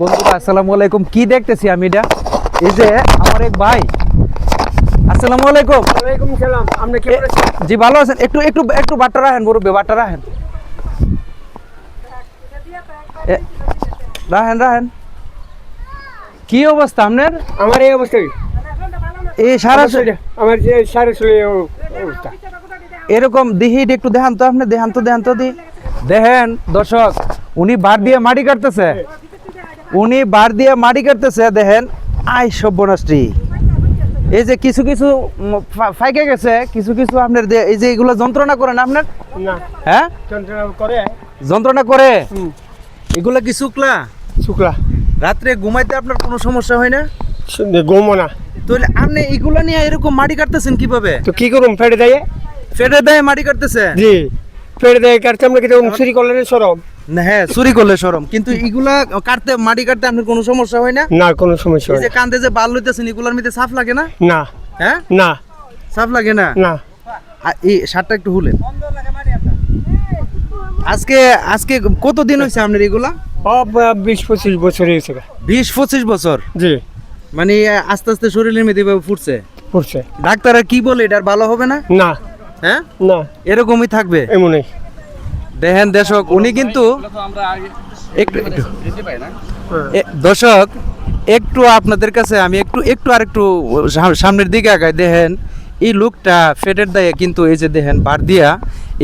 বন্ধুরা আসসালামু আলাইকুম। কি দেখতেছি আমি এটা? এই যে আমার এক ভাই। আসসালামু আলাইকুম। ওয়ালাইকুম সালাম আপনি এ, জি ভালো আছেন। একটু একটু একটু বাট্টা রাখেন বাট্টা রাখেন। এ, রাখেন রাখেন। কি অবস্থা আপনার? আমার এই অবস্থায় এই সারা আমার যে সারা শরীরে অবস্থা। এরকম দিহি একটু দেখান তো আপনি দেখান তো দেখান তো দি। দেখেন দর্শক উনি বার দিয়ে মাটি কাটতেছে। উনি বার দিয়ে মাটি কাটতেছে দেখেন। আই সব্যনাশ্রী এই যে কিছু কিছু ফাইকে গেছে কিছু কিছু আপনার এই যে এগুলো যন্ত্রণা করেন আপনার? না। হ্যাঁ? যন্ত্রণা করে। যন্ত্রণা করে? এগুলো কি শুকলা? শুক্লা। রাত্রে ঘুমাইতে আপনার কোনো সমস্যা হয় না? গমো না। তাহলে আপনি এগুলো নিয়ে এরকম মাটি কাটতেছেন কীভাবে? তো কি করুম ফেটে দেয়? ফেটে দেয় মাটি কাটতেছে? জি। ফেটে দেয় কাটতে আমরা কিন্তু চুরি করলে সরম না হ্যাঁ চুরি করলে সরম। কিন্তু এগুলা কাটতে মাটি কাটতে আপনার কোনো সমস্যা হয় না? না কোনো সমস্যা হয় যে কান্দে যে বাল লইতেছেন এগুলার মধ্যে সাফ লাগে না? না। হ্যাঁ? না। সাফ লাগে না? না। এই শার্টটা একটু হুলেন। আজকে আজকে কতদিন হয়েছে আপনার এগুলা? বিশ পঁচিশ বছর হয়েছে বিশ পঁচিশ বছর? জি। মানে আস্তে আস্তে শরীরের এভাবে ফুটছে? পড়ছে ডাক্তাররা কি বলে এটার ভালো হবে না? না। হ্যাঁ? না। এরকমই থাকবে? এমনই। দেখেন দর্শক, উনি কিন্তু একটু। দর্শক, একটু আপনাদের কাছে আমি একটু একটু আর একটু সামনের দিকে আগাই। দেখেন, এই লোকটা ফেটের দায়ে কিন্তু এই যে দেখেন বার দিয়া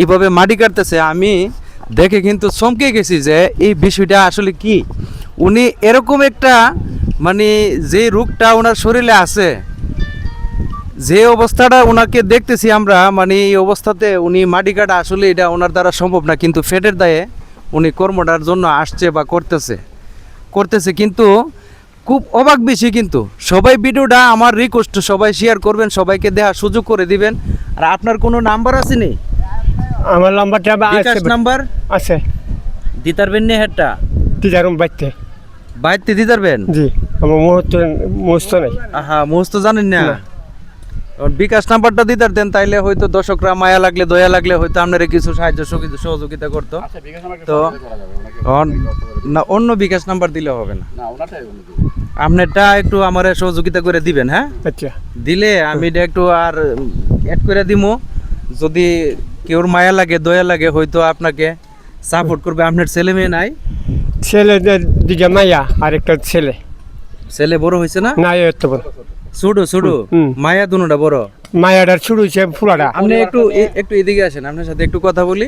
এইভাবে মাটি কাটতেছে। আমি দেখে কিন্তু চমকে গেছি যে এই বিষয়টা আসলে কি? উনি এরকম একটা মানে যে রোগটা ওনার শরীরে আছে যে অবস্থাটা ওনাকে দেখতেছি আমরা মানে এই অবস্থাতে উনি মাটি কাটা আসলে এটা ওনার দ্বারা সম্ভব না কিন্তু ফেটের দায়ে উনি কর্মটার জন্য আসছে বা করতেছে। করতেছে কিন্তু খুব অবাক বেশি কিন্তু। সবাই ভিডিওটা আমার রিকোয়েস্ট সবাই শেয়ার করবেন সবাইকে দেওয়ার সুযোগ করে দিবেন। আর আপনার কোনো নাম্বার আছে নি? আমার নাম্বারটা বিকাশ নাম্বার আছে। দিতে পারবেন নি হেডটা। বাড়তে বাইতে। দিতে পারবেন জি আমার মুহূর্ত মুহূর্ত নাই। আহা মুহস্ত জানেন না। বিকাশ নাম্বারটা দিতে পারতেন তাইলে হয়তো দর্শকরা মায়া লাগলে দয়া লাগলে হয়তো আপনারা কিছু সাহায্য সহযোগিতা- সহযোগিতা করতো। তো না অন্য বিকাশ নাম্বার দিলে হবে না। আপনারটা একটু আমার সহযোগিতা করে দিবেন হ্যাঁ? আচ্ছা। দিলে আমি এটা একটু আর অ্যাড করে দিমু। যদি কেউর মায়া লাগে দয়া লাগে হয়তো আপনাকে সাপোর্ট করবে। আপনার ছেলে মেয়ে নাই? ছেলে দিকে মাইয়া আর একটা ছেলে। ছেলে বড় হয়েছে না? না এত বড়। ছুডু ছুডু হুম। মায়া দুনোটা বড়? মায়াটার শুরু হয়েছে ফুলাটা আপনি একটু একটু এদিকে আসেন আপনার সাথে একটু কথা বলি।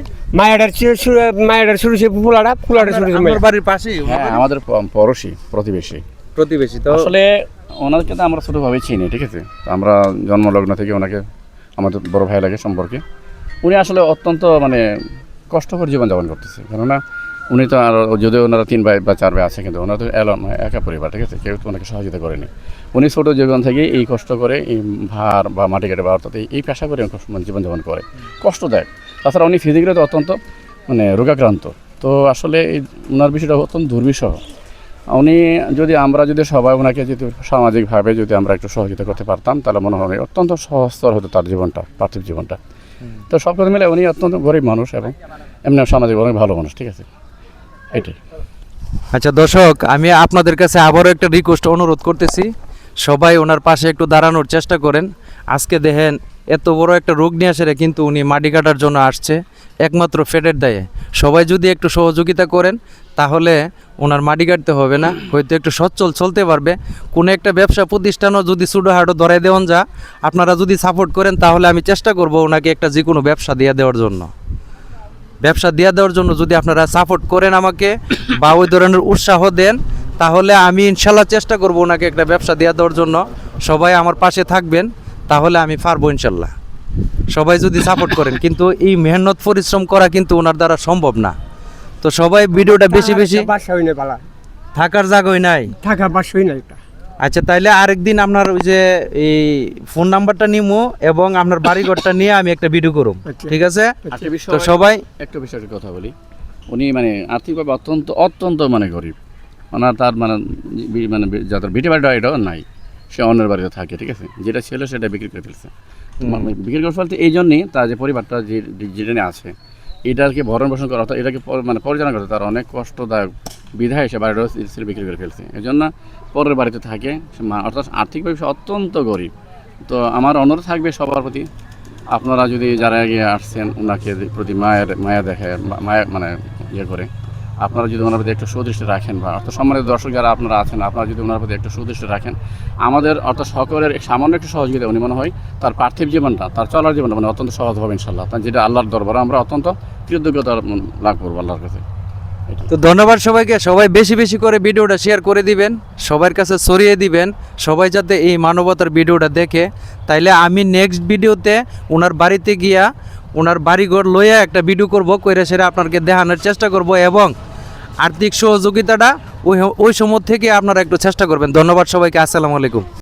শুরু মায়াটার শুরু হয়েছে ফুলাটা ফুলাটা শুরু হয়েছে বাড়ির পাশেই হ্যাঁ আমাদের পড়োশি প্রতিবেশী। প্রতিবেশী তো আসলে ওনাকে তো আমরা ছোটোভাবে চিনি ঠিক আছে? আমরা জন্মলগ্ন থেকে ওনাকে আমাদের বড় ভাই লাগে সম্পর্কে। উনি আসলে অত্যন্ত মানে কষ্টকর জীবনযাপন করতেছে। কেননা উনি তো আর যদিও ওনারা তিন ভাই বা চার ভাই আছে কিন্তু ওনারা তো এলন একা পরিবার ঠিক আছে? কেউ তো ওনাকে সহযোগিতা করেনি। উনি ছোটো জীবন থেকে এই কষ্ট করে এই ভার বা মাটি কেটে বা অর্থাৎ এই- পেশা করে মানে জীবনযাপন করে। কষ্টদায়ক তাছাড়া উনি ফিজিক্যালি তো অত্যন্ত মানে রোগাক্রান্ত। তো আসলে এই ওনার বিষয়টা অত্যন্ত দুর্বিষহ। উনি যদি আমরা যদি সবাই ওনাকে যদি সামাজিকভাবে যদি আমরা একটু সহযোগিতা করতে পারতাম তাহলে মনে হয় অত্যন্ত সহস্তর হতো তার জীবনটা পার্থিব জীবনটা। তো সব কিছু মিলে উনি অত্যন্ত গরিব মানুষ এবং এমনি সামাজিক অনেক ভালো মানুষ ঠিক আছে? আচ্ছা দর্শক, আমি আপনাদের কাছে আবারও একটা রিকোয়েস্ট অনুরোধ করতেছি। সবাই ওনার পাশে একটু দাঁড়ানোর চেষ্টা করেন। আজকে দেখেন, এত বড় একটা রোগ নিয়ে আসে কিন্তু উনি মাটি কাটার জন্য আসছে, একমাত্র ফেডের দায়ে। সবাই যদি একটু সহযোগিতা করেন, তাহলে ওনার মাটি কাটতে হবে না, হয়তো একটু সচ্ছল চলতে পারবে। কোনো একটা ব্যবসা প্রতিষ্ঠানও যদি ছোটোহাটো ধরাই দেওয়ান যা, আপনারা যদি সাপোর্ট করেন, তাহলে আমি চেষ্টা করব ওনাকে একটা যে কোনো ব্যবসা দিয়ে দেওয়ার জন্য। ব্যবসা দিয়ে দেওয়ার জন্য যদি আপনারা সাপোর্ট করেন আমাকে বা ওই ধরনের উৎসাহ দেন তাহলে আমি ইনশাল্লাহ চেষ্টা করব ওনাকে একটা ব্যবসা দিয়ে দেওয়ার জন্য। সবাই আমার পাশে থাকবেন তাহলে আমি পারব ইনশাল্লাহ। সবাই যদি সাপোর্ট করেন কিন্তু এই মেহনত পরিশ্রম করা কিন্তু ওনার দ্বারা সম্ভব না। তো সবাই ভিডিওটা বেশি বেশি থাকার জায়গায় নাই। থাকা বাসা হই না একটা আচ্ছা তাইলে আরেকদিন আপনার ওই যে এই ফোন নাম্বারটা নিমো এবং আপনার বাড়িঘরটা নিয়ে আমি একটা ভিডিও করব আচ্ছা। ঠিক আছে? তো সবাই একটা বিষয়ের কথা বলি। উনি মানে আর্থিকভাবে অত্যন্ত অত্যন্ত মানে গরিব। ওনার তার মানে মানে যাদের বিটি বাড়িটা এটাও নাই। সে অন্যের বাড়িতে থাকে ঠিক আছে? যেটা ছিল সেটা বিক্রি করে ফেলছে। মানে বিক্রি করে ফেলতে এই জন্যই তার যে পরিবারটা যে যেটা নিয়ে আছে এটাকে ভরণ পোষণ করা অর্থাৎ এটাকে মানে পরিচালনা করতে তার অনেক কষ্টদায়ক বিধায় সে বাড়ির স্ত্রী বিক্রি করে ফেলছে। এই জন্য পরের বাড়িতে থাকে অর্থাৎ আর্থিকভাবে সে অত্যন্ত গরিব। তো আমার অনুরোধ থাকবে সবার প্রতি, আপনারা যদি যারা এগিয়ে আসছেন ওনাকে প্রতি মায়ের মায়া দেখে মায়া মানে ইয়ে করে। আপনারা যদি ওনার প্রতি একটু সুদৃষ্টি রাখেন বা অর্থাৎ সম্মানিত দর্শক যারা আপনারা আছেন, আপনারা যদি ওনার প্রতি একটু সুদৃষ্টি রাখেন, আমাদের অর্থাৎ সকলের সামান্য একটু সহযোগিতা উনি মনে হয় তার পার্থিব জীবনটা, তার চলার জীবনটা মানে অত্যন্ত সহজ হবে ইনশাল্লাহ যেটা আল্লাহর দরবারে আমরা অত্যন্ত কৃতজ্ঞতা লাভ করব আল্লাহর কাছে। তো ধন্যবাদ সবাইকে। সবাই বেশি বেশি করে ভিডিওটা শেয়ার করে দিবেন সবার কাছে ছড়িয়ে দিবেন, সবাই যাতে এই মানবতার ভিডিওটা দেখে। তাইলে আমি নেক্সট ভিডিওতে ওনার বাড়িতে গিয়া, ওনার বাড়িঘর লইয়া একটা ভিডিও করব, কইরা সেটা আপনাকে দেখানোর চেষ্টা করব এবং আর্থিক সহযোগিতাটা ওই ওই সময় থেকে আপনারা একটু চেষ্টা করবেন। ধন্যবাদ সবাইকে আসসালামু আলাইকুম।